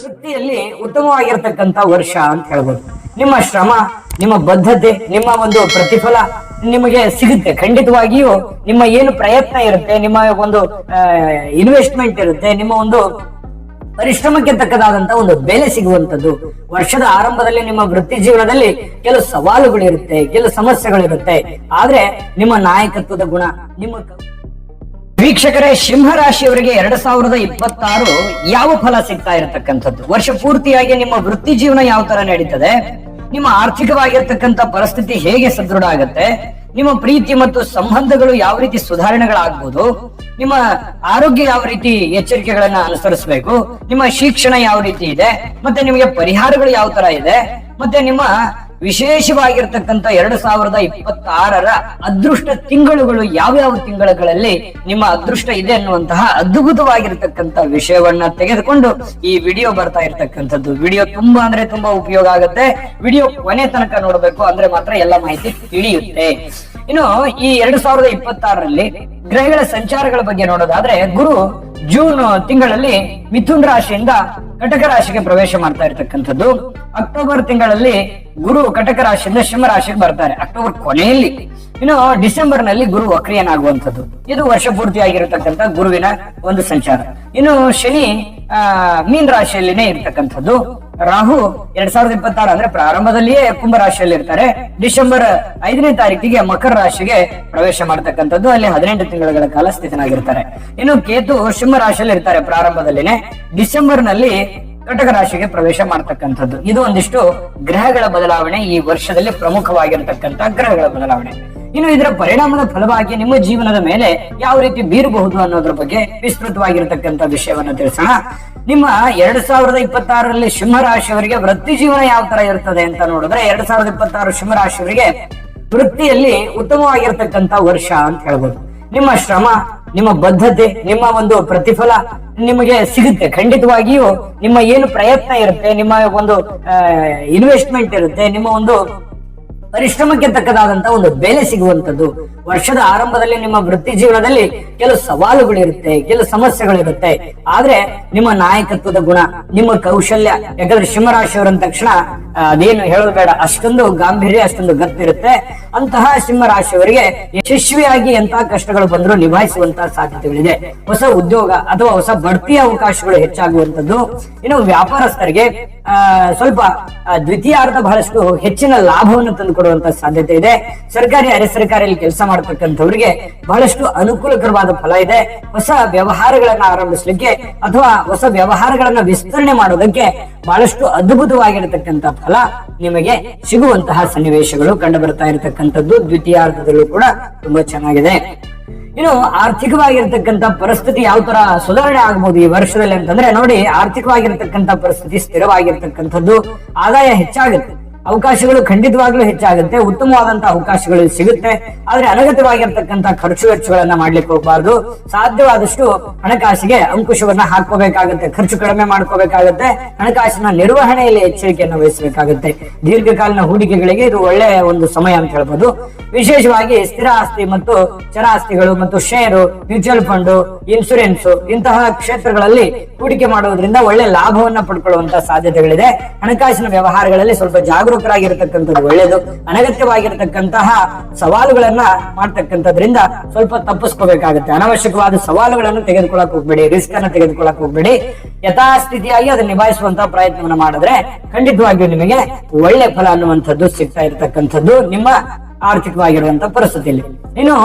ವೃತ್ತಿಯಲ್ಲಿ ಉತ್ತಮವಾಗಿರ್ತಕ್ಕಂಥ ವರ್ಷ ಅಂತ ಹೇಳ್ಬೋದು. ನಿಮ್ಮ ಶ್ರಮ, ನಿಮ್ಮ ಬದ್ಧತೆ, ನಿಮ್ಮ ಒಂದು ಪ್ರತಿಫಲ ನಿಮಗೆ ಸಿಗುತ್ತೆ. ಖಂಡಿತವಾಗಿಯೂ ನಿಮ್ಮ ಏನು ಪ್ರಯತ್ನ ಇರುತ್ತೆ, ನಿಮ್ಮ ಒಂದು ಇನ್ವೆಸ್ಟ್ಮೆಂಟ್ ಇರುತ್ತೆ, ನಿಮ್ಮ ಒಂದು ಪರಿಶ್ರಮಕ್ಕೆ ತಕ್ಕದಾದಂತ ಒಂದು ಬೆಲೆ ಸಿಗುವಂತದ್ದು ವರ್ಷದ ಆರಂಭದಲ್ಲಿ ನಿಮ್ಮ ವೃತ್ತಿ ಜೀವನದಲ್ಲಿ ಕೆಲವು ಸವಾಲುಗಳಿರುತ್ತೆ, ಕೆಲವು ಸಮಸ್ಯೆಗಳಿರುತ್ತೆ. ಆದ್ರೆ ನಿಮ್ಮ ನಾಯಕತ್ವದ ಗುಣ, ನಿಮ್ಮ ವೀಕ್ಷಕರೇ, ಸಿಂಹರಾಶಿಯವರಿಗೆ ಎರಡ್ ಸಾವಿರದ ಇಪ್ಪತ್ತಾರು ಯಾವ ಫಲ ಸಿಗ್ತಾ ಇರತಕ್ಕಂಥದ್ದು? ವರ್ಷ ಪೂರ್ತಿಯಾಗಿ ನಿಮ್ಮ ವೃತ್ತಿ ಜೀವನ ಯಾವ ತರ ನಡೀತದೆ? ನಿಮ್ಮ ಆರ್ಥಿಕವಾಗಿರ್ತಕ್ಕಂಥ ಪರಿಸ್ಥಿತಿ ಹೇಗೆ ಸದೃಢ ಆಗುತ್ತೆ? ನಿಮ್ಮ ಪ್ರೀತಿ ಮತ್ತು ಸಂಬಂಧಗಳು ಯಾವ ರೀತಿ ಸುಧಾರಣೆಗಳಾಗ್ಬೋದು? ನಿಮ್ಮ ಆರೋಗ್ಯ ಯಾವ ರೀತಿ ಎಚ್ಚರಿಕೆಗಳನ್ನ ಅನುಸರಿಸಬೇಕು? ನಿಮ್ಮ ಶಿಕ್ಷಣ ಯಾವ ರೀತಿ ಇದೆ? ಮತ್ತೆ ನಿಮಗೆ ಪರಿಹಾರಗಳು ಯಾವ ತರ ಇದೆ? ಮತ್ತೆ ನಿಮ್ಮ ವಿಶೇಷವಾಗಿರ್ತಕ್ಕಂಥ ಎರಡು ಸಾವಿರದ ಇಪ್ಪತ್ತಾರರ ಅದೃಷ್ಟ ತಿಂಗಳುಗಳು ಯಾವ್ಯಾವ ತಿಂಗಳುಗಳಲ್ಲಿ ನಿಮ್ಮ ಅದೃಷ್ಟ ಇದೆ ಅನ್ನುವಂತಹ ಅದ್ಭುತವಾಗಿರ್ತಕ್ಕಂಥ ವಿಷಯವನ್ನ ತೆಗೆದುಕೊಂಡು ಈ ವಿಡಿಯೋ ಬರ್ತಾ ಇರ್ತಕ್ಕಂಥದ್ದು. ವಿಡಿಯೋ ತುಂಬಾ ಅಂದ್ರೆ ತುಂಬಾ ಉಪಯೋಗ ಆಗುತ್ತೆ. ವಿಡಿಯೋ ಕೊನೆ ತನಕ ನೋಡಬೇಕು ಅಂದ್ರೆ ಮಾತ್ರ ಎಲ್ಲ ಮಾಹಿತಿ ತಿಳಿಯುತ್ತೆ. ಇನ್ನು ಈ ಎರಡು ಸಾವಿರದ ಇಪ್ಪತ್ತಾರರಲ್ಲಿ ಗ್ರಹಗಳ ಸಂಚಾರಗಳ ಬಗ್ಗೆ ನೋಡೋದಾದ್ರೆ ಗುರು ಜೂನ್ ತಿಂಗಳಲ್ಲಿ ಮಿಥುನ್ ರಾಶಿಯಿಂದ ಕಟಕ ರಾಶಿಗೆ ಪ್ರವೇಶ ಮಾಡ್ತಾ ಇರ್ತಕ್ಕಂಥದ್ದು, ಅಕ್ಟೋಬರ್ ತಿಂಗಳಲ್ಲಿ ಗುರು ಕಟಕ ರಾಶಿಯಿಂದ ಸಿಂಹ ರಾಶಿಗೆ ಬರ್ತಾರೆ. ಅಕ್ಟೋಬರ್ ಕೊನೆಯಲ್ಲಿ. ಇನ್ನು ಡಿಸೆಂಬರ್ನಲ್ಲಿ ಗುರು ವಕ್ರಿಯನಾಗುವಂಥದ್ದು. ಇದು ವರ್ಷ ಪೂರ್ತಿ ಆಗಿರತಕ್ಕಂಥ ಗುರುವಿನ ಒಂದು ಸಂಚಾರ. ಇನ್ನು ಶನಿ ಮೀನ್ ರಾಶಿಯಲ್ಲಿನೇ ಇರ್ತಕ್ಕಂಥದ್ದು. ರಾಹು ಎರಡ್ ಸಾವಿರದ ಇಪ್ಪತ್ತಾರು ಅಂದ್ರೆ ಪ್ರಾರಂಭದಲ್ಲಿಯೇ ಕುಂಭ ರಾಶಿಯಲ್ಲಿ ಇರ್ತಾರೆ. ಡಿಸೆಂಬರ್ ಐದನೇ ತಾರೀಕಿಗೆ ಮಕರ ರಾಶಿಗೆ ಪ್ರವೇಶ ಮಾಡ್ತಕ್ಕಂಥದ್ದು ಅಲ್ಲಿ ಹದಿನೆಂಟು ತಿಂಗಳ ಕಾಲ ಸ್ಥಿತನಾಗಿರ್ತಾರೆ. ಇನ್ನು ಕೇತು ಸಿಂಹ ರಾಶಿಯಲ್ಲಿ ಇರ್ತಾರೆ ಪ್ರಾರಂಭದಲ್ಲಿನೇ. ಡಿಸೆಂಬರ್ನಲ್ಲಿ ಕಟಕ ರಾಶಿಗೆ ಪ್ರವೇಶ ಮಾಡ್ತಕ್ಕಂಥದ್ದು. ಇದು ಒಂದಿಷ್ಟು ಗ್ರಹಗಳ ಬದಲಾವಣೆ ಈ ವರ್ಷದಲ್ಲಿ ಪ್ರಮುಖವಾಗಿರ್ತಕ್ಕಂಥ ಗ್ರಹಗಳ ಬದಲಾವಣೆ. ಇನ್ನು ಇದರ ಪರಿಣಾಮದ ಫಲವಾಗಿ ನಿಮ್ಮ ಜೀವನದ ಮೇಲೆ ಯಾವ ರೀತಿ ಬೀರಬಹುದು ಅನ್ನೋದ್ರ ಬಗ್ಗೆ ವಿಸ್ತೃತವಾಗಿರತಕ್ಕಂತ ವಿಷಯವನ್ನ ತಿಳಿಸೋಣ. ನಿಮ್ಮ ಎರಡ್ ಸಾವಿರದ ಇಪ್ಪತ್ತಾರರಲ್ಲಿ ಸಿಂಹರಾಶಿಯವರಿಗೆ ವೃತ್ತಿ ಜೀವನ ಯಾವ ತರ ಇರ್ತದೆ ಅಂತ ನೋಡಿದ್ರೆ ಎರಡ್ ಸಾವಿರದ ಇಪ್ಪತ್ತಾರು ಸಿಂಹರಾಶಿಯವರಿಗೆ ವೃತ್ತಿಯಲ್ಲಿ ಉತ್ತಮವಾಗಿರತಕ್ಕಂತ ವರ್ಷ ಅಂತ ಹೇಳ್ಬೋದು. ನಿಮ್ಮ ಶ್ರಮ, ನಿಮ್ಮ ಬದ್ಧತೆ, ನಿಮ್ಮ ಒಂದು ಪ್ರತಿಫಲ ನಿಮಗೆ ಸಿಗುತ್ತೆ. ಖಂಡಿತವಾಗಿಯೂ ನಿಮ್ಮ ಏನು ಪ್ರಯತ್ನ ಇರುತ್ತೆ, ನಿಮ್ಮ ಒಂದು ಇನ್ವೆಸ್ಟ್ಮೆಂಟ್ ಇರುತ್ತೆ, ನಿಮ್ಮ ಒಂದು ಪರಿಶ್ರಮಕ್ಕೆ ತಕ್ಕದಾದಂತ ಒಂದು ಬೆಲೆ ಸಿಗುವಂತದ್ದು ವರ್ಷದ ಆರಂಭದಲ್ಲಿ ನಿಮ್ಮ ವೃತ್ತಿ ಜೀವನದಲ್ಲಿ ಕೆಲವು ಸವಾಲುಗಳಿರುತ್ತೆ, ಕೆಲವು ಸಮಸ್ಯೆಗಳಿರುತ್ತೆ. ಆದ್ರೆ ನಿಮ್ಮ ನಾಯಕತ್ವದ ಗುಣ, ನಿಮ್ಮ ಕೌಶಲ್ಯ, ಯಾಕಂದ್ರೆ ಸಿಂಹರಾಶಿಯವರ ತಕ್ಷಣ ಅದೇನು ಹೇಳೋದು ಬೇಡ, ಅಷ್ಟೊಂದು ಗಾಂಭೀರ್ಯ, ಅಷ್ಟೊಂದು ಗತ್ತಿರುತ್ತೆ ಅಂತಹ ಸಿಂಹರಾಶಿಯವರಿಗೆ ಯಶಸ್ವಿಯಾಗಿ ಎಂತಹ ಕಷ್ಟಗಳು ಬಂದರೂ ನಿಭಾಯಿಸುವಂತಹ ಸಾಧ್ಯತೆಗಳಿದೆ. ಹೊಸ ಉದ್ಯೋಗ ಅಥವಾ ಹೊಸ ಬಡ್ತಿಯ ಅವಕಾಶಗಳು ಹೆಚ್ಚಾಗುವಂತದ್ದು ಇನ್ನು ವ್ಯಾಪಾರಸ್ಥರಿಗೆ ಸ್ವಲ್ಪ ದ್ವಿತೀಯಾರ್ಧ ಬಹಳಷ್ಟು ಹೆಚ್ಚಿನ ಲಾಭವನ್ನು ತಂದುಕೊಡುವಂತ ಸಾಧ್ಯತೆ ಇದೆ. ಸರ್ಕಾರಿ, ಅರೆ ಸರ್ಕಾರಿಯಲ್ಲಿ ಕೆಲಸ ಮಾಡತಕ್ಕಂಥವ್ರಿಗೆ ಬಹಳಷ್ಟು ಅನುಕೂಲಕರವಾದ ಫಲ ಇದೆ. ಹೊಸ ವ್ಯವಹಾರಗಳನ್ನ ಆರಂಭಿಸಲಿಕ್ಕೆ ಅಥವಾ ಹೊಸ ವ್ಯವಹಾರಗಳನ್ನ ವಿಸ್ತರಣೆ ಮಾಡೋದಕ್ಕೆ ಬಹಳಷ್ಟು ಅದ್ಭುತವಾಗಿರತಕ್ಕಂತ ಫಲ ನಿಮಗೆ ಸಿಗುವಂತಹ ಸನ್ನಿವೇಶಗಳು ಕಂಡು ಬರ್ತಾ ಇರತಕ್ಕಂಥದ್ದು. ದ್ವಿತೀಯಾರ್ಧದಲ್ಲೂ ಕೂಡ ತುಂಬಾ ಚೆನ್ನಾಗಿದೆ. ಇನ್ನು ಆರ್ಥಿಕವಾಗಿರ್ತಕ್ಕಂಥ ಪರಿಸ್ಥಿತಿ ಯಾವ ತರ ಸುಧಾರಣೆ ಆಗ್ಬಹುದು ಈ ವರ್ಷದಲ್ಲಿ ಅಂತಂದ್ರೆ ನೋಡಿ, ಆರ್ಥಿಕವಾಗಿರ್ತಕ್ಕಂಥ ಪರಿಸ್ಥಿತಿ ಸ್ಥಿರವಾಗಿರ್ತಕ್ಕಂಥದ್ದು. ಆದಾಯ ಹೆಚ್ಚಾಗುತ್ತೆ. ಅವಕಾಶಗಳು ಖಂಡಿತವಾಗ್ಲೂ ಹೆಚ್ಚಾಗುತ್ತೆ. ಉತ್ತಮವಾದಂತಹ ಅವಕಾಶಗಳು ಸಿಗುತ್ತೆ. ಆದ್ರೆ ಅನಗತ್ಯವಾಗಿರ್ತಕ್ಕಂತ ಖರ್ಚು ವೆಚ್ಚಗಳನ್ನ ಮಾಡ್ಲಿಕ್ಕೆ ಹೋಗಬಾರ್ದು. ಸಾಧ್ಯವಾದಷ್ಟು ಹಣಕಾಸಿಗೆ ಅಂಕುಶವನ್ನ ಹಾಕೋಬೇಕಾಗುತ್ತೆ ಖರ್ಚು ಕಡಿಮೆ ಮಾಡ್ಕೋಬೇಕಾಗುತ್ತೆ. ಹಣಕಾಸಿನ ನಿರ್ವಹಣೆಯಲ್ಲಿ ಎಚ್ಚರಿಕೆಯನ್ನು ವಹಿಸಬೇಕಾಗುತ್ತೆ. ದೀರ್ಘಕಾಲೀನ ಹೂಡಿಕೆಗಳಿಗೆ ಇದು ಒಳ್ಳೆಯ ಒಂದು ಸಮಯ ಅಂತ ಹೇಳ್ಬೋದು. ವಿಶೇಷವಾಗಿ ಸ್ಥಿರ ಆಸ್ತಿ ಮತ್ತು ಚರಾಸ್ತಿಗಳು ಮತ್ತು ಷೇರು, ಮ್ಯೂಚುವಲ್ ಫಂಡ್, ಇನ್ಸೂರೆನ್ಸ್ ಇಂತಹ ಕ್ಷೇತ್ರಗಳಲ್ಲಿ ಹೂಡಿಕೆ ಮಾಡುವುದರಿಂದ ಒಳ್ಳೆ ಲಾಭವನ್ನ ಪಡ್ಕೊಳ್ಳುವಂತಹ ಸಾಧ್ಯತೆಗಳಿದೆ. ಹಣಕಾಸಿನ ವ್ಯವಹಾರಗಳಲ್ಲಿ ಸ್ವಲ್ಪ ಜಾಗರೂಕರಾಗಿರ್ತಕ್ಕಂಥದ್ದು ಒಳ್ಳೇದು, ಅನಗತ್ಯವಾಗಿರ್ತಕ್ಕಂತಹ ಸವಾಲುಗಳನ್ನ ಮಾಡ್ತಕ್ಕಂಥದ್ರಿಂದ ಸ್ವಲ್ಪ ತಪ್ಪಿಸ್ಕೋಬೇಕಾಗುತ್ತೆ. ಅನವಶ್ಯಕವಾದ ಸವಾಲುಗಳನ್ನು ತೆಗೆದುಕೊಳ್ಳಕ್ ಹೋಗ್ಬೇಡಿ ರಿಸ್ಕ್ ಅನ್ನ ತೆಗೆದುಕೊಳ್ಳಕ್ ಹೋಗ್ಬೇಡಿ. ಯಥಾಸ್ಥಿತಿಯಾಗಿ ಅದನ್ನ ನಿಭಾಯಿಸುವಂತಹ ಪ್ರಯತ್ನವನ್ನ ಮಾಡಿದ್ರೆ ಖಂಡಿತವಾಗಿಯೂ ನಿಮಗೆ ಒಳ್ಳೆ ಫಲ ಅನ್ನುವಂಥದ್ದು ಸಿಗ್ತಾ ಇರತಕ್ಕಂಥದ್ದು ನಿಮ್ಮ ಆರ್ಥಿಕವಾಗಿರುವಂತಹ ಪರಿಸ್ಥಿತಿಯಲ್ಲಿ. ಇನ್ನು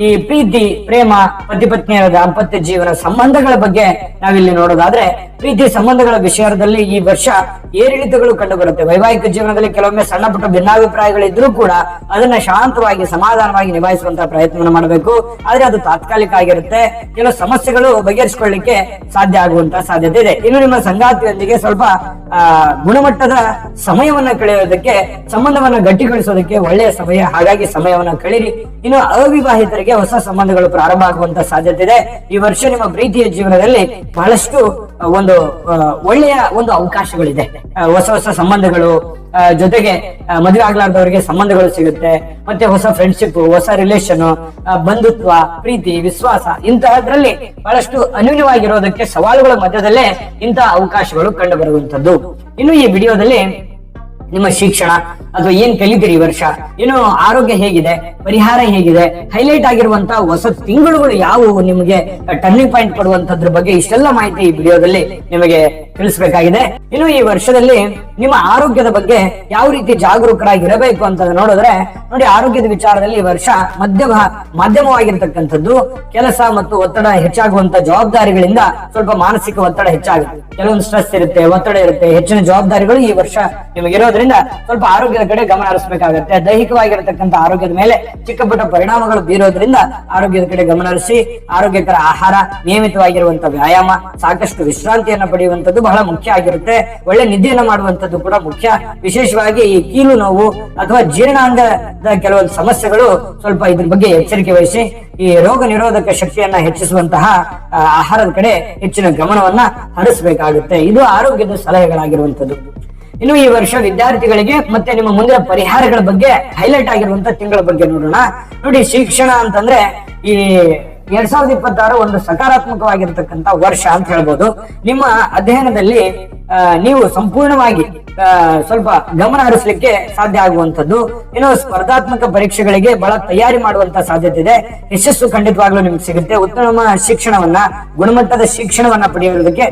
ಈ ಪ್ರೀತಿ, ಪ್ರೇಮ ಪತಿ ಪತ್ನಿಯರ ದಾಂಪತ್ಯ ಜೀವನ ಸಂಬಂಧಗಳ ಬಗ್ಗೆ ನಾವಿಲ್ಲಿ ನೋಡೋದಾದ್ರೆ ಪ್ರೀತಿ ಸಂಬಂಧಗಳ ವಿಷಯದಲ್ಲಿ ಈ ವರ್ಷ ಏರಿಳಿತಗಳು ಕಂಡುಬರುತ್ತೆ. ವೈವಾಹಿಕ ಜೀವನದಲ್ಲಿ ಕೆಲವೊಮ್ಮೆ ಸಣ್ಣ ಪುಟ್ಟ ಭಿನ್ನಾಭಿಪ್ರಾಯಗಳಿದ್ರೂ ಕೂಡ ಅದನ್ನ ಶಾಂತವಾಗಿ, ಸಮಾಧಾನವಾಗಿ ನಿಭಾಯಿಸುವಂತಹ ಪ್ರಯತ್ನವನ್ನು ಮಾಡಬೇಕು. ಆದ್ರೆ ಅದು ತಾತ್ಕಾಲಿಕ ಆಗಿರುತ್ತೆ. ಕೆಲವು ಸಮಸ್ಯೆಗಳು ಬಗೆಹರಿಸಿಕೊಳ್ಳಿಕ್ಕೆ ಸಾಧ್ಯ ಆಗುವಂತಹ ಸಾಧ್ಯತೆ ಇದೆ. ಇನ್ನು ನಿಮ್ಮ ಸಂಗಾತಿಯೊಂದಿಗೆ ಸ್ವಲ್ಪ ಗುಣಮಟ್ಟದ ಸಮಯವನ್ನ ಕಳೆಯೋದಕ್ಕೆ, ಸಂಬಂಧವನ್ನ ಗಟ್ಟಿಗೊಳಿಸೋದಕ್ಕೆ ಒಳ್ಳೆಯ ಸಮಯ. ಹಾಗಾಗಿ ಸಮಯವನ್ನ ಕಳೀರಿ. ಇನ್ನು ಅವಿವಾಹಿತರಿಗೆ ವಿದ್ಯಾರ್ಥಿಗಳಿಗೆ ಹೊಸ ಸಂಬಂಧಗಳು ಪ್ರಾರಂಭ ಆಗುವಂತ ಸಾಧ್ಯತೆ ಇದೆ. ಈ ವರ್ಷ ನಿಮ್ಮ ಪ್ರೀತಿಯ ಜೀವನದಲ್ಲಿ ಬಹಳಷ್ಟು ಒಂದು ಒಳ್ಳೆಯ ಒಂದು ಅವಕಾಶಗಳಿದೆ. ಹೊಸ ಹೊಸ ಸಂಬಂಧಗಳು ಜೊತೆಗೆ ಮದುವೆ ಆಗ್ಲಾರ್ದವರಿಗೆ ಸಂಬಂಧಗಳು ಸಿಗುತ್ತೆ. ಮತ್ತೆ ಹೊಸ ಫ್ರೆಂಡ್ಶಿಪ್ ಹೊಸ ರಿಲೇಶನ್ ಬಂಧುತ್ವ, ಪ್ರೀತಿ, ವಿಶ್ವಾಸ ಇಂತಹದ್ರಲ್ಲಿ ಬಹಳಷ್ಟು ಅನ್ಯೂನ್ಯವಾಗಿರೋದಕ್ಕೆ ಸವಾಲುಗಳ ಮಧ್ಯದಲ್ಲೇ ಇಂತಹ ಅವಕಾಶಗಳು ಕಂಡು ಬರುವಂತದ್ದು. ಇನ್ನು ಈ ವಿಡಿಯೋದಲ್ಲಿ ನಿಮ್ಮ ಶಿಕ್ಷಣ ಅಥವಾ ಏನ್ ಕಲಿತೀರಿ ಈ ವರ್ಷ? ಏನು ಆರೋಗ್ಯ ಹೇಗಿದೆ? ಪರಿಹಾರ ಹೇಗಿದೆ? ಹೈಲೈಟ್ ಆಗಿರುವಂತಹ ಹೊಸ ತಿಂಗಳುಗಳು ಯಾವುವು? ನಿಮಗೆ ಟರ್ನಿಂಗ್ ಪಾಯಿಂಟ್ ಕೊಡುವಂತದ್ರ ಬಗ್ಗೆ ಇಷ್ಟೆಲ್ಲ ಮಾಹಿತಿ ಈ ವಿಡಿಯೋದಲ್ಲಿ ನಿಮಗೆ ತಿಳಿಸಬೇಕಾಗಿದೆ. ಇನ್ನು ಈ ವರ್ಷದಲ್ಲಿ ನಿಮ್ಮ ಆರೋಗ್ಯದ ಬಗ್ಗೆ ಯಾವ ರೀತಿ ಜಾಗರೂಕರಾಗಿರಬೇಕು ಅಂತ ನೋಡಿದ್ರೆ, ನೋಡಿ ಆರೋಗ್ಯದ ವಿಚಾರದಲ್ಲಿ ಈ ವರ್ಷ ಮಧ್ಯಮ, ಮಾಧ್ಯಮವಾಗಿರ್ತಕ್ಕಂಥದ್ದು, ಕೆಲಸ ಮತ್ತು ಒತ್ತಡ ಹೆಚ್ಚಾಗುವಂತ ಜವಾಬ್ದಾರಿಗಳಿಂದ ಸ್ವಲ್ಪ ಮಾನಸಿಕ ಒತ್ತಡ ಹೆಚ್ಚಾಗುತ್ತೆ. ಕೆಲವೊಂದು ಸ್ಟ್ರೆಸ್ ಇರುತ್ತೆ, ಒತ್ತಡ ಇರುತ್ತೆ, ಹೆಚ್ಚಿನ ಜವಾಬ್ದಾರಿಗಳು ಈ ವರ್ಷ ನಿಮಗಿರೋದ್ರಿಂದ ಸ್ವಲ್ಪ ಆರೋಗ್ಯದ ಕಡೆ ಗಮನ ಹರಿಸಬೇಕಾಗುತ್ತೆ. ದೈಹಿಕವಾಗಿರತಕ್ಕಂತ ಆರೋಗ್ಯದ ಮೇಲೆ ಚಿಕ್ಕ ಪುಟ್ಟ ಪರಿಣಾಮಗಳು ಬೀರೋದ್ರಿಂದ ಆರೋಗ್ಯದ ಕಡೆ ಗಮನ ಹರಿಸಿ ಆರೋಗ್ಯಕರ ಆಹಾರ ನಿಯಮಿತವಾಗಿರುವಂತ ವ್ಯಾಯಾಮ, ಸಾಕಷ್ಟು ವಿಶ್ರಾಂತಿಯನ್ನ ಪಡೆಯುವಂತದ್ದು ಬಹಳ ಮುಖ್ಯ ಆಗಿರುತ್ತೆ. ಒಳ್ಳೆ ನಿದ್ದೆಯನ್ನು ಮಾಡುವಂತದ್ದು ಕೂಡ ಮುಖ್ಯ. ವಿಶೇಷವಾಗಿ ಈ ಕೀಲು ನೋವು ಅಥವಾ ಜೀರ್ಣಾಂಗದ ಕೆಲವೊಂದು ಸಮಸ್ಯೆಗಳು ಸ್ವಲ್ಪ ಇದ್ರ ಬಗ್ಗೆ ಎಚ್ಚರಿಕೆ ವಹಿಸಿ, ಈ ರೋಗ ನಿರೋಧಕ ಶಕ್ತಿಯನ್ನ ಹೆಚ್ಚಿಸುವಂತಹ ಆಹಾರದ ಕಡೆ ಹೆಚ್ಚಿನ ಗಮನವನ್ನ ಹರಿಸಬೇಕಾಗುತ್ತೆ. ಇದು ಆರೋಗ್ಯದ ಸಲಹೆಗಳಾಗಿರುವಂತದ್ದು ಇನ್ನು ಈ ವರ್ಷ ವಿದ್ಯಾರ್ಥಿಗಳಿಗೆ ಮತ್ತೆ ನಿಮ್ಮ ಮುಂದಿನ ಪರಿಹಾರಗಳ ಬಗ್ಗೆ ಹೈಲೈಟ್ ಆಗಿರುವಂತ ತಿಂಗಳ ಬಗ್ಗೆ ನೋಡೋಣ. ನೋಡಿ, ಶಿಕ್ಷಣ ಅಂತಂದ್ರೆ ಈ ಎರಡ್ ಸಾವಿರದ ಇಪ್ಪತ್ತಾರು ಒಂದು ಸಕಾರಾತ್ಮಕವಾಗಿರತಕ್ಕಂತ ವರ್ಷ ಅಂತ ಹೇಳ್ಬೋದು. ನಿಮ್ಮ ಅಧ್ಯಯನದಲ್ಲಿ ನೀವು ಸಂಪೂರ್ಣವಾಗಿ ಸ್ವಲ್ಪ ಗಮನ ಹರಿಸಲಿಕ್ಕೆ ಸಾಧ್ಯ ಆಗುವಂತದ್ದು ಇನ್ನು ಸ್ಪರ್ಧಾತ್ಮಕ ಪರೀಕ್ಷೆಗಳಿಗೆ ಬಹಳ ತಯಾರಿ ಮಾಡುವಂತ ಸಾಧ್ಯತೆ ಇದೆ. ಯಶಸ್ಸು ಖಂಡಿತವಾಗ್ಲೂ ನಿಮ್ಗೆ ಸಿಗುತ್ತೆ. ಉತ್ತಮ ಶಿಕ್ಷಣವನ್ನ, ಗುಣಮಟ್ಟದ ಶಿಕ್ಷಣವನ್ನ ಪಡೆಯುವುದಕ್ಕೆ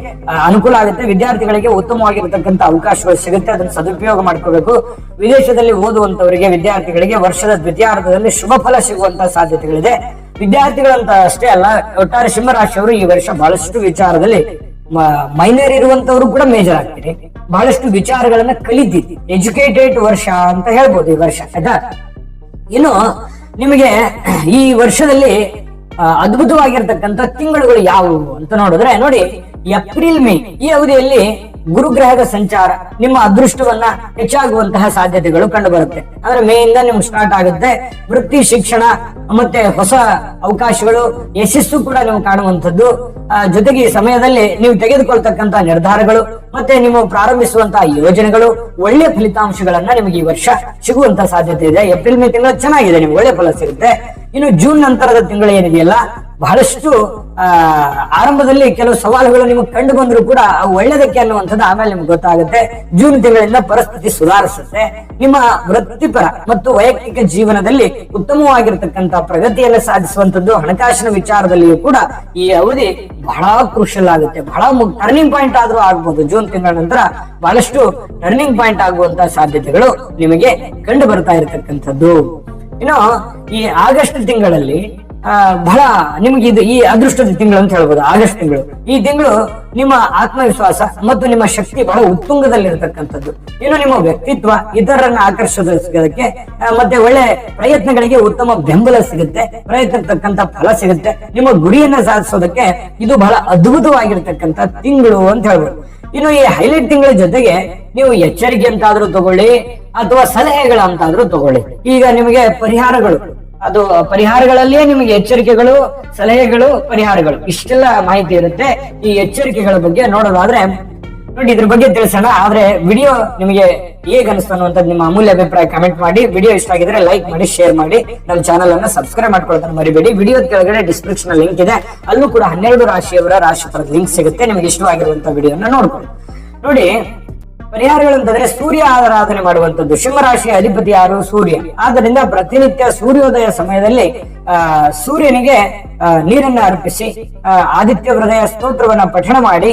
ಅನುಕೂಲ ಆಗುತ್ತೆ. ವಿದ್ಯಾರ್ಥಿಗಳಿಗೆ ಉತ್ತಮವಾಗಿರತಕ್ಕಂತ ಅವಕಾಶಗಳು ಸಿಗುತ್ತೆ. ಅದನ್ನ ಸದುಪಯೋಗ ಮಾಡ್ಕೋಬೇಕು. ವಿದೇಶದಲ್ಲಿ ಓದುವಂತವರಿಗೆ ವಿದ್ಯಾರ್ಥಿಗಳಿಗೆ ವರ್ಷದ ದ್ವಿತೀಯಾರ್ಧದಲ್ಲಿ ಶುಭ ಫಲ ಸಿಗುವಂತ ಸಾಧ್ಯತೆಗಳಿದೆ. ವಿದ್ಯಾರ್ಥಿಗಳಂತ ಅಷ್ಟೇ ಅಲ್ಲ, ಒಟ್ಟಾರೆ ಸಿಂಹರಾಶಿಯವರು ಈ ವರ್ಷ ಬಹಳಷ್ಟು ವಿಚಾರದಲ್ಲಿ ಮೈನರ್ ಇರುವಂತವರು ಕೂಡ ಮೇಜರ್ ಆಗ್ತೀರಿ. ಬಹಳಷ್ಟು ವಿಚಾರಗಳನ್ನ ಕಲಿತೀರಿ ಎಜುಕೇಟೆಡ್ ವರ್ಷ ಅಂತ ಹೇಳ್ಬೋದು ಈ ವರ್ಷ, ಆಯ್ತಾ? ಇನ್ನು ನಿಮಗೆ ಈ ವರ್ಷದಲ್ಲಿ ಅದ್ಭುತವಾಗಿರ್ತಕ್ಕಂಥ ತಿಂಗಳುಗಳು ಯಾವುವು ಅಂತ ನೋಡಿದ್ರೆ, ನೋಡಿ ಏಪ್ರಿಲ್ ಮೇ ಈ ಅವಧಿಯಲ್ಲಿ ಗುರುಗ್ರಹದ ಸಂಚಾರ, ನಿಮ್ಮ ಅದೃಷ್ಟವನ್ನ ಹೆಚ್ಚಾಗುವಂತಹ ಸಾಧ್ಯತೆಗಳು ಕಂಡು ಬರುತ್ತೆ ಅಂದ್ರೆ ಮೇ ಇಂದ ನಿಮ್ಗೆ ಸ್ಟಾರ್ಟ್ ಆಗುತ್ತೆ ವೃತ್ತಿ ಶಿಕ್ಷಣ, ಮತ್ತೆ ಹೊಸ ಅವಕಾಶಗಳು, ಯಶಸ್ಸು ಕೂಡ ನೀವು ಕಾಣುವಂಥದ್ದು. ಜೊತೆಗೆ ಈ ಸಮಯದಲ್ಲಿ ನೀವು ತೆಗೆದುಕೊಳ್ತಕ್ಕಂತ ನಿರ್ಧಾರಗಳು, ಮತ್ತೆ ನೀವು ಪ್ರಾರಂಭಿಸುವಂತಹ ಯೋಜನೆಗಳು, ಒಳ್ಳೆ ಫಲಿತಾಂಶಗಳನ್ನ ನಿಮಗೆ ಈ ವರ್ಷ ಸಿಗುವಂತ ಸಾಧ್ಯತೆ ಇದೆ. ಏಪ್ರಿಲ್ ಮೇ ತಿಂಗಳು ಚೆನ್ನಾಗಿದೆ, ನಿಮ್ಗೆ ಒಳ್ಳೆ ಫಲ ಸಿಗುತ್ತೆ. ಇನ್ನು ಜೂನ್ ನಂತರದ ತಿಂಗಳು ಏನಿದೆಯಲ್ಲ ಬಹಳಷ್ಟು ಆರಂಭದಲ್ಲಿ ಕೆಲವು ಸವಾಲುಗಳು ನಿಮಗೆ ಕಂಡು ಬಂದ್ರು ಕೂಡ ಒಳ್ಳೆದಕ್ಕೆ ಅನ್ನುವಂಥದ್ದು ಆಮೇಲೆ ನಿಮ್ಗೆ ಗೊತ್ತಾಗುತ್ತೆ. ಜೂನ್ ತಿಂಗಳಿಂದ ಪರಿಸ್ಥಿತಿ ಸುಧಾರಿಸುತ್ತೆ. ನಿಮ್ಮ ವೃತ್ತಿಪರ ಮತ್ತು ವೈಯಕ್ತಿಕ ಜೀವನದಲ್ಲಿ ಉತ್ತಮವಾಗಿರ್ತಕ್ಕಂಥ ಪ್ರಗತಿಯನ್ನು ಸಾಧಿಸುವಂತದ್ದು ಹಣಕಾಸಿನ ವಿಚಾರದಲ್ಲಿಯೂ ಕೂಡ ಈ ಅವಧಿ ಬಹಳ ಕ್ರೂಷಲ್ ಆಗುತ್ತೆ. ಬಹಳ ಟರ್ನಿಂಗ್ ಪಾಯಿಂಟ್ ಆದ್ರೂ ಆಗ್ಬೋದು. ಜೂನ್ ತಿಂಗಳ ನಂತರ ಬಹಳಷ್ಟು ಟರ್ನಿಂಗ್ ಪಾಯಿಂಟ್ ಆಗುವಂತ ಸಾಧ್ಯತೆಗಳು ನಿಮಗೆ ಕಂಡು ಬರ್ತಾ ಇರತಕ್ಕಂಥದ್ದು. ಇನ್ನು ಈ ಆಗಸ್ಟ್ ತಿಂಗಳಲ್ಲಿ ಬಹಳ ನಿಮ್ಗೆ ಇದು ಈ ಅದೃಷ್ಟದ ತಿಂಗಳು ಅಂತ ಹೇಳ್ಬೋದು, ಆಗಸ್ಟ್ ತಿಂಗಳು. ಈ ತಿಂಗಳು ನಿಮ್ಮ ಆತ್ಮವಿಶ್ವಾಸ ಮತ್ತು ನಿಮ್ಮ ಶಕ್ತಿ ಬಹಳ ಉತ್ತುಂಗದಲ್ಲಿರ್ತಕ್ಕಂಥದ್ದು. ಇನ್ನು ನಿಮ್ಮ ವ್ಯಕ್ತಿತ್ವ ಇತರರನ್ನ ಆಕರ್ಷಿಸೋದಕ್ಕೆ ಮತ್ತೆ ಒಳ್ಳೆ ಪ್ರಯತ್ನಗಳಿಗೆ ಉತ್ತಮ ಬೆಂಬಲ ಸಿಗುತ್ತೆ ಪ್ರಯತ್ನ ತಕ್ಕಂತ ಫಲ ಸಿಗುತ್ತೆ. ನಿಮ್ಮ ಗುರಿಯನ್ನ ಸಾಧಿಸೋದಕ್ಕೆ ಇದು ಬಹಳ ಅದ್ಭುತವಾಗಿರ್ತಕ್ಕಂಥ ತಿಂಗಳು ಅಂತ ಹೇಳ್ಬೋದು. ಇನ್ನು ಈ ಹೈಲೈಟ್ ತಿಂಗಳ ಜೊತೆಗೆ ನೀವು ಎಚ್ಚರಿಕೆ ಅಂತಾದ್ರೂ ತಗೊಳ್ಳಿ, ಅಥವಾ ಸಲಹೆಗಳಂತಾದ್ರೂ ತಗೊಳ್ಳಿ. ಈಗ ನಿಮಗೆ ಪರಿಹಾರಗಳು. ಅದು ಪರಿಹಾರಗಳಲ್ಲಿಯೇ ನಿಮಗೆ ಎಚ್ಚರಿಕೆಗಳು, ಸಲಹೆಗಳು, ಪರಿಹಾರಗಳು. ಇಷ್ಟೆಲ್ಲ ಮಾಹಿತಿ ಇರುತ್ತೆ. ಈ ಎಚ್ಚರಿಕೆಗಳ ಬಗ್ಗೆ ನೋಡೋದಾದ್ರೆ, ನೋಡಿ, ಇದ್ರ ಬಗ್ಗೆ ತಿಳಿಸೋಣ. ಆದ್ರೆ ವಿಡಿಯೋ ನಿಮಗೆ ಹೇಗೆ ಅನಿಸ್ತು ಅನ್ನುವಂಥದ್ದು ನಿಮ್ಮ ಅಮೂಲ್ಯ ಅಭಿಪ್ರಾಯ ಕಮೆಂಟ್ ಮಾಡಿ. ವಿಡಿಯೋ ಇಷ್ಟ ಆಗಿದ್ರೆ ಲೈಕ್ ಮಾಡಿ ಶೇರ್ ಮಾಡಿ. ನಮ್ಮ ಚಾನಲ್ ಅನ್ನ ಸಬ್ಸ್ಕ್ರೈಬ್ ಮಾಡ್ಕೊಳ್ತಾನೆ ಮರಿಬೇಡಿ. ವಿಡಿಯೋ ಕೆಳಗಡೆ ಡಿಸ್ಕ್ರಿಪ್ಷನ್ ಲಿಂಕ್ ಇದೆ. ಅಲ್ಲೂ ಕೂಡ ಹನ್ನೆರಡು ರಾಶಿಯವರ ರಾಶಿ ಲಿಂಕ್ ಸಿಗುತ್ತೆ. ನಿಮಗೆ ಇಷ್ಟವಾಗಿರುವಂತಹ ವಿಡಿಯೋನ ನೋಡ್ಕೊಳ್ಳಿ. ನೋಡಿ ಪರಿಹಾರಗಳು ಅಂತಂದ್ರೆ ಸೂರ್ಯ ಆರಾಧನೆ ಮಾಡುವಂತದ್ದು ಸಿಂಹರಾಶಿಯ ಅಧಿಪತಿ ಯಾರು? ಸೂರ್ಯ. ಆದ್ದರಿಂದ ಪ್ರತಿನಿತ್ಯ ಸೂರ್ಯೋದಯ ಸಮಯದಲ್ಲಿ ಸೂರ್ಯನಿಗೆ ನೀರನ್ನ ಅರ್ಪಿಸಿ ಆದಿತ್ಯ ಹೃದಯ ಸ್ತೋತ್ರವನ್ನ ಪಠಣ ಮಾಡಿ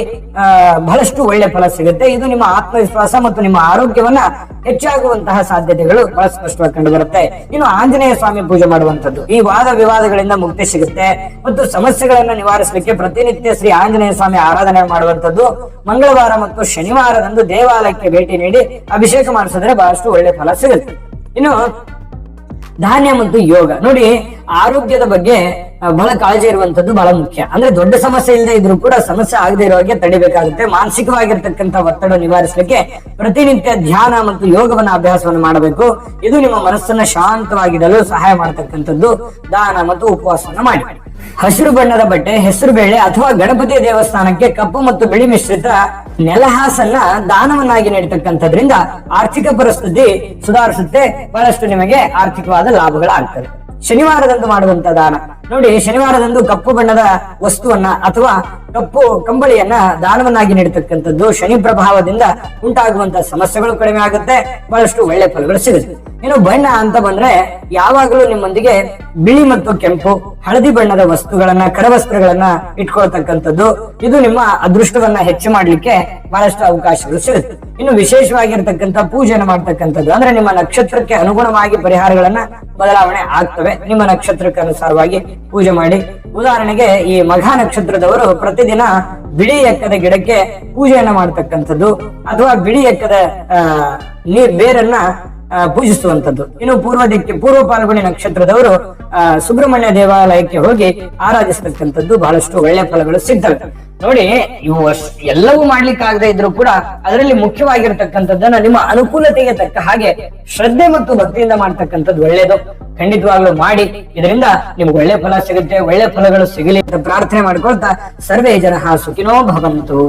ಬಹಳಷ್ಟು ಒಳ್ಳೆ ಫಲ ಸಿಗುತ್ತೆ. ಇದು ನಿಮ್ಮ ಆತ್ಮವಿಶ್ವಾಸ ಮತ್ತು ನಿಮ್ಮ ಆರೋಗ್ಯವನ್ನ ಹೆಚ್ಚಾಗುವಂತಹ ಸಾಧ್ಯತೆಗಳು ಬಹಳ ಸ್ಪಷ್ಟವಾಗಿ ಕಂಡು ಬರುತ್ತೆ ಇನ್ನು ಆಂಜನೇಯ ಸ್ವಾಮಿ ಪೂಜೆ ಮಾಡುವಂತದ್ದು ಈ ವಾದ ವಿವಾದಗಳಿಂದ ಮುಕ್ತಿ ಸಿಗುತ್ತೆ. ಮತ್ತು ಸಮಸ್ಯೆಗಳನ್ನು ನಿವಾರಿಸಲಿಕ್ಕೆ ಪ್ರತಿನಿತ್ಯ ಶ್ರೀ ಆಂಜನೇಯ ಸ್ವಾಮಿ ಆರಾಧನೆ ಮಾಡುವಂತದ್ದು ಮಂಗಳವಾರ ಮತ್ತು ಶನಿವಾರದಂದು ದೇವಾಲಯಕ್ಕೆ ಭೇಟಿ ನೀಡಿ ಅಭಿಷೇಕ ಮಾಡಿಸಿದ್ರೆ ಬಹಳಷ್ಟು ಒಳ್ಳೆ ಫಲ ಸಿಗುತ್ತೆ. ಇನ್ನು ಧಾನ್ಯ ಮತ್ತು ಯೋಗ. ನೋಡಿ, ಆರೋಗ್ಯದ ಬಗ್ಗೆ ಬಹಳ ಕಾಳಜಿ ಇರುವಂತದ್ದು ಬಹಳ ಮುಖ್ಯ. ಅಂದ್ರೆ ದೊಡ್ಡ ಸಮಸ್ಯೆ ಇಲ್ಲದೆ ಇದ್ರೂ ಕೂಡ ಸಮಸ್ಯೆ ಆಗದೆ ಇರೋ ಹಾಗೆ ತಡಿಬೇಕಾಗುತ್ತೆ. ಮಾನಸಿಕವಾಗಿರ್ತಕ್ಕಂಥ ಒತ್ತಡ ನಿವಾರಿಸಲಿಕ್ಕೆ ಪ್ರತಿನಿತ್ಯ ಧ್ಯಾನ ಮತ್ತು ಯೋಗವನ್ನ ಅಭ್ಯಾಸವನ್ನು ಮಾಡಬೇಕು. ಇದು ನಿಮ್ಮ ಮನಸ್ಸನ್ನ ಶಾಂತವಾಗಿಡಲು ಸಹಾಯ ಮಾಡತಕ್ಕಂಥದ್ದು. ದಾನ ಮತ್ತು ಉಪವಾಸವನ್ನ ಮಾಡಿ. ಹಸಿರು ಬಣ್ಣದ ಬಟ್ಟೆ ಹೆಸರು ಬೇಳೆ ಅಥವಾ ಗಣಪತಿ ದೇವಸ್ಥಾನಕ್ಕೆ ಕಪ್ಪು ಮತ್ತು ಬಿಳಿ ಮಿಶ್ರಿತ ನೆಲಹಾಸನ್ನ ದಾನವನ್ನಾಗಿ ನೀಡತಕ್ಕಂಥದ್ರಿಂದ ಆರ್ಥಿಕ ಪರಿಸ್ಥಿತಿ ಸುಧಾರಿಸುತ್ತೆ, ಬಹಳಷ್ಟು ನಿಮಗೆ ಆರ್ಥಿಕವಾದ ಲಾಭಗಳಾಗ್ತವೆ. ಶನಿವಾರದಂದು ಮಾಡುವಂತ ದಾನ. ನೋಡಿ, ಶನಿವಾರದಂದು ಕಪ್ಪು ಬಣ್ಣದ ವಸ್ತುವನ್ನ ಅಥವಾ ಕಪ್ಪು ಕಂಬಳಿಯನ್ನ ದಾನವನ್ನಾಗಿ ನೀಡತಕ್ಕಂಥದ್ದು ಶನಿ ಪ್ರಭಾವದಿಂದ ಉಂಟಾಗುವಂತಹ ಸಮಸ್ಯೆಗಳು ಕಡಿಮೆ ಆಗುತ್ತೆ, ಬಹಳಷ್ಟು ಒಳ್ಳೆ ಫಲಗಳು ಸಿಗುತ್ತೆ. ಇನ್ನು ಬಣ್ಣ ಅಂತ ಬಂದ್ರೆ ಯಾವಾಗಲೂ ನಿಮ್ಮೊಂದಿಗೆ ಬಿಳಿ ಮತ್ತು ಕೆಂಪು, ಹಳದಿ ಬಣ್ಣದ ವಸ್ತುಗಳನ್ನ ಕರವಸ್ತ್ರಗಳನ್ನ ಇಟ್ಕೊಳ್ತಕ್ಕಂಥದ್ದು. ಇದು ನಿಮ್ಮ ಅದೃಷ್ಟವನ್ನ ಹೆಚ್ಚು ಮಾಡ್ಲಿಕ್ಕೆ ಬಹಳಷ್ಟು ಅವಕಾಶಗಳು ಸಿಗುತ್ತೆ. ಇನ್ನು ವಿಶೇಷವಾಗಿರ್ತಕ್ಕಂಥ ಪೂಜೆಯನ್ನು ಮಾಡ್ತಕ್ಕಂಥದ್ದು ಅಂದ್ರೆ ನಿಮ್ಮ ನಕ್ಷತ್ರಕ್ಕೆ ಅನುಗುಣವಾಗಿ ಪರಿಹಾರಗಳನ್ನ ಬದಲಾವಣೆ ಆಗ್ತವೆ. ನಿಮ್ಮ ನಕ್ಷತ್ರಕ್ಕೆ ಅನುಸಾರವಾಗಿ ಪೂಜೆ ಮಾಡಿ. ಉದಾಹರಣೆಗೆ ಈ ಮಘ ನಕ್ಷತ್ರದವರು ಪ್ರತಿದಿನ ಬಿಳಿ ಎಕ್ಕದ ಗಿಡಕ್ಕೆ ಪೂಜೆಯನ್ನ ಮಾಡ್ತಕ್ಕಂಥದ್ದು. ಅಥವಾ ಬಿಳಿ ಎಕ್ಕದ ನೀರ್, ಬೇರನ್ನ ಪೂಜಿಸುವಂತದ್ದು ಇನ್ನು ಪೂರ್ವ ದಿಕ್ಕಿ, ಪೂರ್ವ ಪಾಲ್ಗುಣಿ ನಕ್ಷತ್ರದವರು ಸುಬ್ರಹ್ಮಣ್ಯ ದೇವಾಲಯಕ್ಕೆ ಹೋಗಿ ಆರಾಧಿಸತಕ್ಕಂಥದ್ದು ಬಹಳಷ್ಟು ಒಳ್ಳೆ ಫಲಗಳು ಸಿಗ್ತವೆ. ನೋಡಿ, ಇವು ಎಲ್ಲವೂ ಮಾಡ್ಲಿಕ್ಕಾಗದೇ ಇದ್ರು ಕೂಡ ಅದರಲ್ಲಿ ಮುಖ್ಯವಾಗಿರ್ತಕ್ಕಂಥದ್ದನ್ನ ನಿಮ್ಮ ಅನುಕೂಲತೆಗೆ ತಕ್ಕ ಹಾಗೆ ಶ್ರದ್ಧೆ ಮತ್ತು ಭಕ್ತಿಯಿಂದ ಮಾಡ್ತಕ್ಕಂಥದ್ದು ಒಳ್ಳೇದು ಖಂಡಿತವಾಗ್ಲೂ ಮಾಡಿ, ಇದರಿಂದ ನಿಮ್ಗೆ ಒಳ್ಳೆ ಫಲ ಸಿಗುತ್ತೆ, ಒಳ್ಳೆ ಫಲಗಳು ಸಿಗಲಿ ಅಂತ ಪ್ರಾರ್ಥನೆ ಮಾಡ್ಕೊಳ್ತಾ ಸರ್ವೇ ಜನ ಸುಖಿನೋ ಭವಂತು.